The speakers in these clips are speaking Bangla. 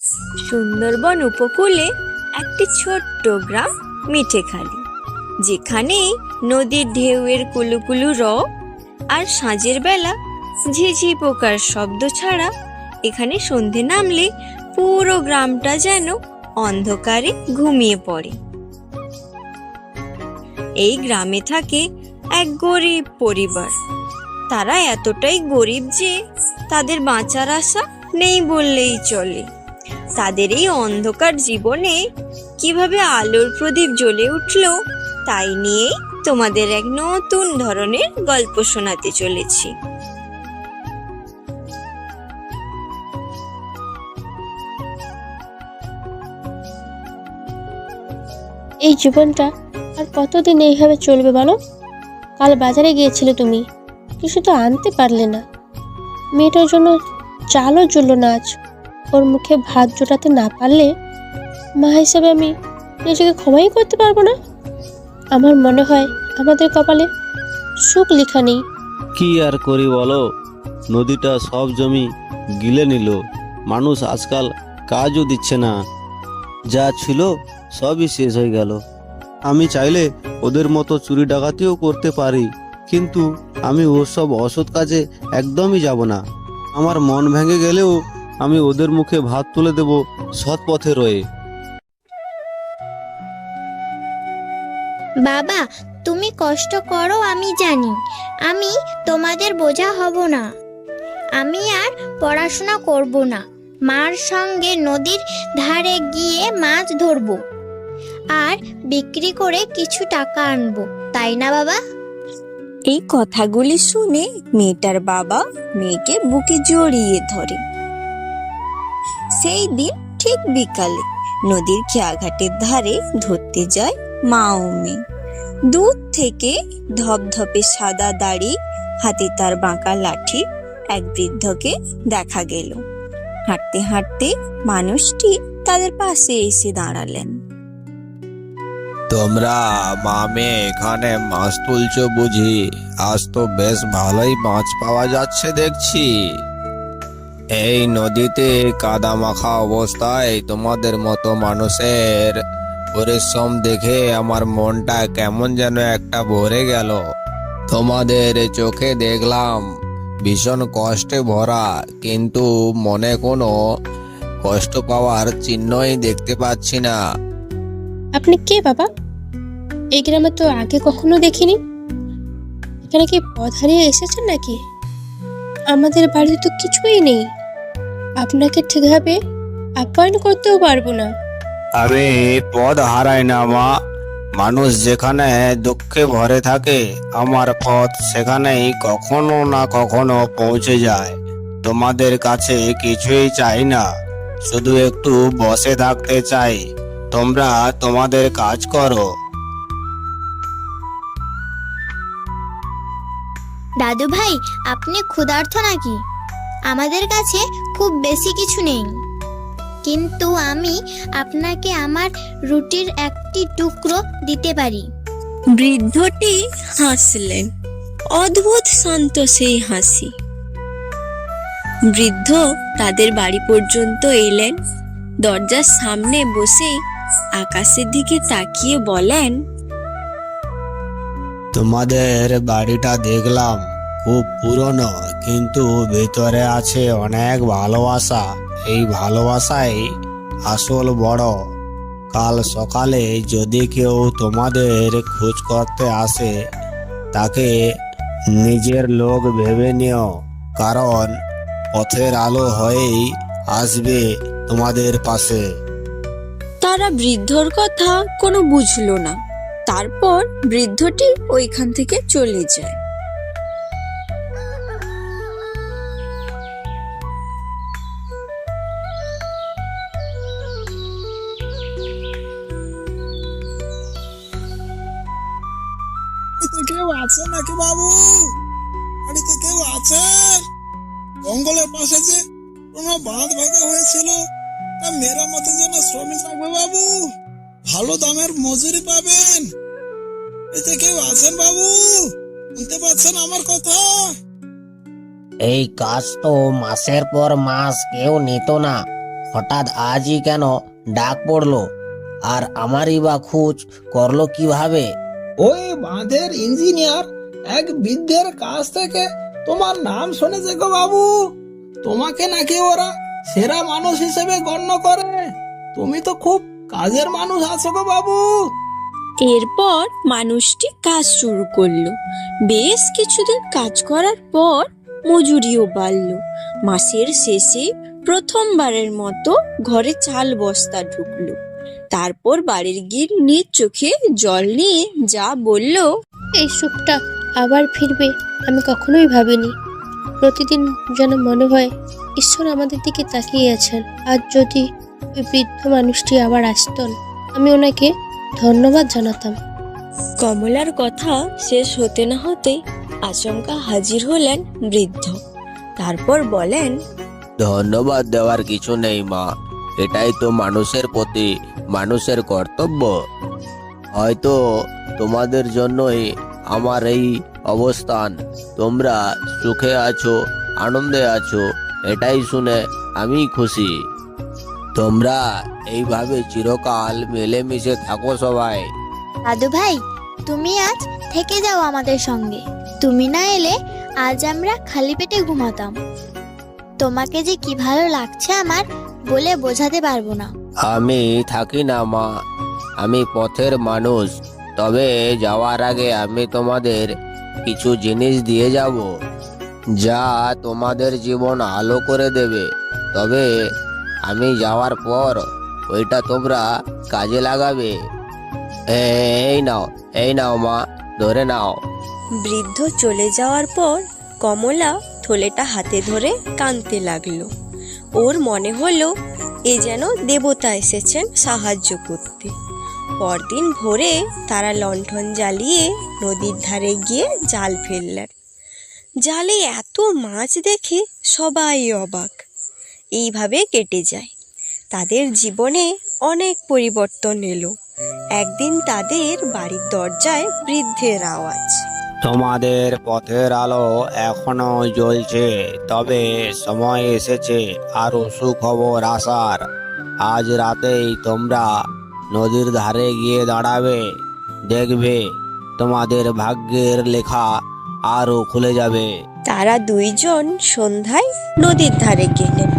সুন্দরবন উপকূলে একটি ছোট্ট গ্রাম মিঠেখালি যেখানে নদীর ঢেউয়ের কুলুকুলু র আর সাঁঝের বেলা ঝিঝি পোকার শব্দ ছাড়া এখানে সন্ধে নামলে পুরো গ্রামটা যেন অন্ধকারে ঘুমিয়ে পড়ে। এই গ্রামে থাকে এক গরিব পরিবার। তারা এতটাই গরিব যে তাদের বাঁচার আশা নেই বললেই চলে। তাদের এই অন্ধকার জীবনে কীভাবে আলোর প্রদীপ জ্বলে উঠল, তাই নিয়ে তোমাদের এক নতুন ধরনের গল্প শোনাতে চলেছি। এই জীবনটা আর কতদিন এইভাবে চলবে বলো? কাল বাজারে গিয়েছিলে তুমি, কিছু তো আনতে পারলে না। মেয়েটার জন্য চালও জুড়লো না আজ। ওর মুখে ভাত জোটাতে না পারলে, মা হিসেবে আমি নিজেকে ক্ষমাই করতে পারব না? আমার মনে হয় আমাদের কপালে সুখ লেখা নেই। কি আর করি বলো? নদীটা সব জমি গিলে নিল। মানুষ আজকাল কাজও দিচ্ছে না। যা ছিল সবই শেষ হয়ে গেল। আমি চাইলে ওদের মতো চুরি ডাকাতিও করতে পারি, কিন্তু আমি ওসব অসৎ কাজে একদমই যাব না। আমার মন ভেঙে গেলেও আমি ওদের মুখে ভাত তুলে দেব সৎ পথে রয়ে। বাবা তুমি কষ্ট করো আমি জানি। আমি তোমাদের বোঝা হব না। আমি আর পড়াশোনা করব না। মার সঙ্গে নদীর ধারে গিয়ে মাছ ধরবো। আর বিক্রি করে কিছু টাকা আনব। তাই না বাবা? এই কথাগুলি শুনে মেয়েটার বাবা মেয়েকে বুকে জড়িয়ে ধরে। সেই দিন ঠিক বিকালে নদীর খেয়াঘাটের ধারে ধরতে যায় মা দূর থেকে ধপধপে সাদা দাড়ি, হাতে তার বাঁকা লাঠি এক বৃদ্ধকে দেখা গেল। হাঁটতে হাঁটতে মানুষটি তাদের পাশে এসে দাঁড়ালেন। তোমরা মামে এখানে মাছ তুলছো বুঝি? আজ তো বেশ ভালোই মাছ পাওয়া যাচ্ছে দেখছি। এই নদীতে কাদা মাখা অবস্থায় তোমাদের মতো মানুষের পরিশ্রম দেখে আমার মনটা কেমন যেন একটা ভরে গেল। তোমাদের চোখে দেখলাম ভীষণ কষ্টে ভরা, কিন্তু মনে কোনো কষ্ট পাওয়ার চিহ্নই দেখতে পাচ্ছি না। আপনি কে বাবা? এই গ্রামে তো আগে কখনো দেখিনি। এখানে কি পথ হারিয়ে এসেছেন নাকি? আমাদের বাড়িতে তো কিছুই নেই। আপনাকে ঠিকভাবে আপ্যায়ন করতেও পারব না। আমি পদ হারাই না মা। মানুষ যেখানে দুঃখে ভরে থাকে আমার পথ সেখানেই কখনো না কখনো পৌঁছে যায়। তোমাদের কাছে কিছুই চাই না শুধু একটু বসে থাকতে চাই। তোমরা তোমাদের কাজ করো। দাদু ভাই আপনি ক্ষুধার্ত নাকি? আমাদের কাছে খুব বেশি কিছু নেই। কিন্তু আমি আপনাকে আমার রুটির একটি টুকরো দিতে পারি। বৃদ্ধটি হাসলেন। অদ্ভুত শান্ত সেই হাসি। বৃদ্ধ তাদের বাড়ি পর্যন্ত এলেন। দরজার সামনে বসে আকাশের দিকে তাকিয়ে বলেন তোমাদের বাড়িটা দেখলাম খুব পুরনো। কিন্তু ভেতরে আছে অনেক ভালোবাসা। এই ভালোবাসাই আসল বড়। কাল সকালে যদি কেউ তোমাদের খোঁজ করতে আসে, তাকে নিজের লোক ভেবে নিও, কারণ পথের আলো হয়েই আসবে তোমাদের পাশে। তারা বৃদ্ধর কথা কোনো বুঝলো না। তারপর বৃদ্ধটি ওইখান থেকে চলে যায়। বাড়িতে কেউ আছে নাকি বাবু? বাড়িতে কেউ আছেন জঙ্গলের পাশে যে কোনো বাঁধ ভাঙা হয়েছিল, তা মেরামতের জন্য শ্রমিক লাগবে বাবু। ভালো দামের মজুরি পাবেন। এতে কেউ আছেন বাবু? শুনতে পাচ্ছেন আমার কথা? এই কাজ তো মাসের পর মাস, কেউ নিত না। হঠাৎ আজই কেন ডাক পড়ল? আর আমারই বা খোঁজ করল কীভাবে? ওই বাঁধের ইঞ্জিনিয়ার এক বৃদ্ধের কাছ থেকে তোমার নাম শুনেছে গো বাবু? তোমাকে নাকি ওরা সেরা মানুষ হিসেবে গণ্য করে। তুমি তো খুব কাজের মানুষ আছো গো বাবু। এরপর মানুষটি কাজ শুরু করল। বেশ কিছুদিন কাজ করার পর মজুরিও বাড়লো। মাসের শেষে প্রথমবারের মতো ঘরে চাল বস্তা ঢুকলো। তারপর বাড়ির গির নিজ চোখে জল নিয়ে যা বলল এই সুখটা আবার ফিরবে আমি কখনোই ভাবিনি। প্রতিদিন যেন মনে হয় ঈশ্বর আমাদের দিকে তাকিয়ে আছেন। আর যদি ওই বৃদ্ধ মানুষটি আবার আসতেন আমি ওনাকে ধন্যবাদ জানাতাম। কমলার কথা শেষ হতে না হতে আচমকা হাজির হলেন বৃদ্ধ। তারপর বলেন ধন্যবাদ দেওয়ার কিছু নেই মা এটাই তো মানুষের প্রতি মানুষের কর্তব্য। হয়তো তোমাদের জন্যই আমার এই অবস্থান। তোমরা সুখে আছো, আনন্দে আছো, এটাই শুনে আমি খুশি। তোমরা এইভাবে চিরকাল মিলেমিশে থাকো সবাই। দাদু ভাই, তুমি আজ থেকে যাও আমাদের সঙ্গে। তুমি না এলে আজ আমরা খালি পেটে ঘুমাতাম। তোমাকে যে কি ভালো লাগছে আমার বলে বোঝাতে পারব না। আমি থাকি না, মা। আমি পথের মানুষ। তবে যাওয়ার আগে আমি তোমাদের কিছু জিনিস দিয়ে যাব, যা তোমাদের জীবন আলো করে দেবে। তবে আমি যাওয়ার পর ওইটা তোমরা কাজে লাগাবে। এই নাও এই নাও, মা, ধরে নাও। বৃদ্ধ চলে যাওয়ার পর কমলা থলেটা হাতে ধরে কাঁদতে লাগল। ওর মনে হলো এ যেন দেবতা এসেছেন সাহায্য করতে। পরদিন ভোরে তারা লণ্ঠন জ্বালিয়ে নদীর ধারে গিয়ে জাল ফেললেন। জালে এত মাছ দেখে সবাই অবাক। এইভাবে কেটে যায়। তাদের জীবনে অনেক পরিবর্তন এলো। একদিন তাদের বাড়ির দরজায় বৃদ্ধের আওয়াজ। তোমাদের পথের আলো এখনও জ্বলছে, তবে সময় এসেছে আরও সুখবর আসার। আজ রাতেই তোমরা নদীর ধারে গিয়ে দাঁড়াবে, দেখবে তোমাদের ভাগ্যের লেখা আরও খুলে যাবে। তারা দুইজন সন্ধ্যায় নদীর ধারে গেলেন।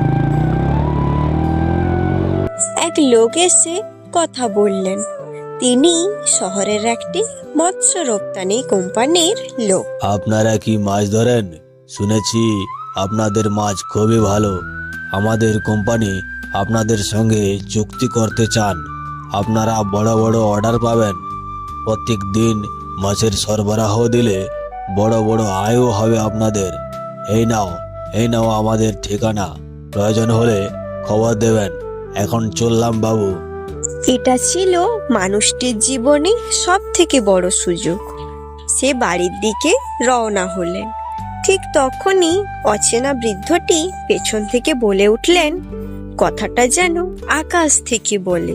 এক লোক এসে কথা বললেন। তিনি শহরের একটি মৎস্য রপ্তানি কোম্পানির লোক। আপনারা কি মাছ ধরেন? শুনেছি আপনাদের মাছ খুবই ভালো। আমাদের কোম্পানি আপনাদের সঙ্গে চুক্তি করতে চান। আপনারা বড় বড় অর্ডার পাবেন। প্রত্যেক দিন মাছের সরবরাহ দিলে বড় বড় আয়ও হবে আপনাদের। এই নাও এই নাও আমাদের ঠিকানা। প্রয়োজন হলে খবর দেবেন। এখন চললাম বাবু। এটা ছিল মানুষটির জীবনে সব থেকে বড় সুযোগ। সে বাড়ির দিকে রওনা হলেন। ঠিক তখনই অচেনা বৃদ্ধটি পেছন থেকে বলে উঠলেন, কথাটা যেন আকাশ থেকে বলে।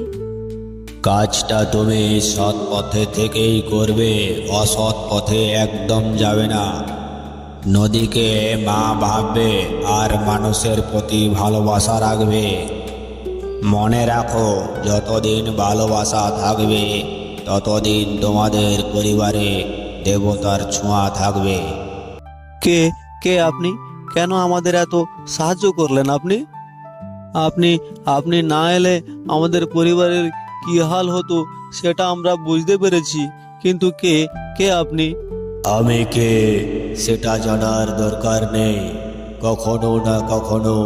কাজটা তুমি সৎ পথে থেকেই করবে, অসৎ পথে একদম যাবে না। নদীকে মা ভাববে, আর মানুষের প্রতি ভালোবাসা রাখবে। মনে রাখো যতদিন ভালোবাসা থাকবে ততদিন তোমাদের পরিবারে দেবতার ছোঁয়া থাকবে। কে কে আপনি? কেন আমাদের এত সাহায্য করলেন আপনি? আপনি আপনি না এলে আমাদের পরিবারের কি হাল হতো সেটা আমরা বুঝতে পেরেছি কিন্তু কে কে আপনি? আমি কে সেটা জানার দরকার নেই। কখনো না কখনো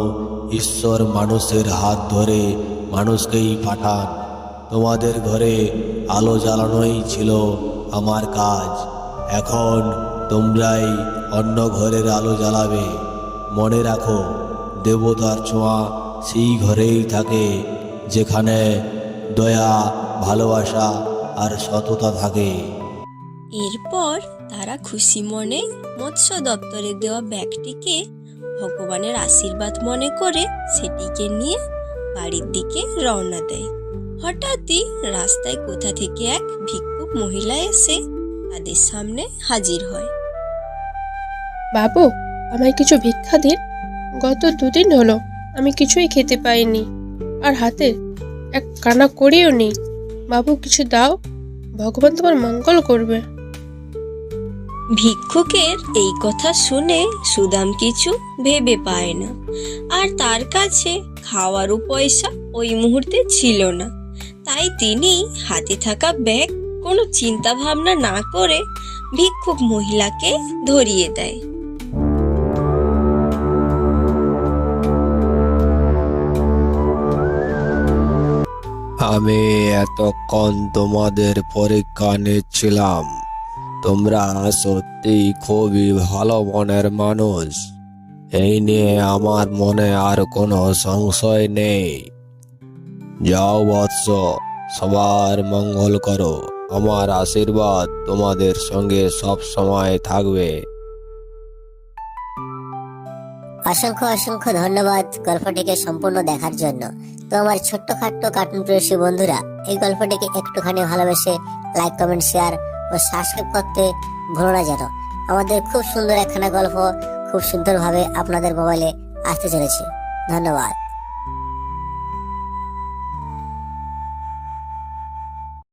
ঈশ্বর মানুষের হাত ধরে মানুষকেই পাঠান। তোমাদের ঘরে আলো জ্বালানোই ছিল আমার কাজ। এখন তোমরাই অন্য ঘরের আলো জ্বালাবে। মনে রাখো, দেবতার ছোঁয়া সেই ঘরেই থাকে, যেখানে দয়া, ভালোবাসা আর সততা থাকে। এরপর তারা খুশি মনে মৎস্য দপ্তরে দেওয়া ব্যাগটিকে ভগবানের আশীর্বাদ মনে করে সেটিকে নিয়ে বাড়ির দিকে রওনা দেয়। হঠাৎই রাস্তায় কোথা থেকে এক ভিক্ষুক মহিলা এসে তাদের সামনে হাজির হয়। বাবু, আমায় কিছু ভিক্ষা দিন। গত দুদিন হলো আমি কিছুই খেতে পাইনি। আর হাতে এক কানা করিও নেই। বাবু, কিছু দাও। ভগবান তোমার মঙ্গল করবে। ভিক্ষুকের এই কথা শুনে সুদাম কিছু ভেবে পায় না। আর তার কাছে খাওয়ারও পয়সা ওই মুহূর্তে ছিল না। তাই তিনি হাতে থাকা ব্যাগ কোনো চিন্তা ভাবনা না করে ভিক্ষুক মহিলাকে ধরিয়ে দেয়। আমি এতক্ষণ তোমাদের পরীক্ষা নিচ্ছিলাম। তোমরা সত্যি খুবই ভালো মনের মানুষ। এই নিয়ে আমার মনে আর কোনো সংশয় নেই। যাও বৎস, সবার মঙ্গল করো। আমার আশীর্বাদ তোমাদের সঙ্গে সব সময় থাকবে। অসংখ্য অসংখ্য ধন্যবাদ গল্পটিকে সম্পূর্ণ দেখার জন্য। তো আমার ছোট্ট খাট্ট কার্টুন প্রেসী বন্ধুরা, এই গল্পটিকে একটুখানি ভালোবেসে লাইক কমেন্ট শেয়ার ও সাবস্ক্রাইব করতে ভুলো না যেন। আমাদের খুব সুন্দর একখানা গল্প, খুব সুন্দরভাবে আপনাদের মোবাইলে আসতে চলেছে। ধন্যবাদ।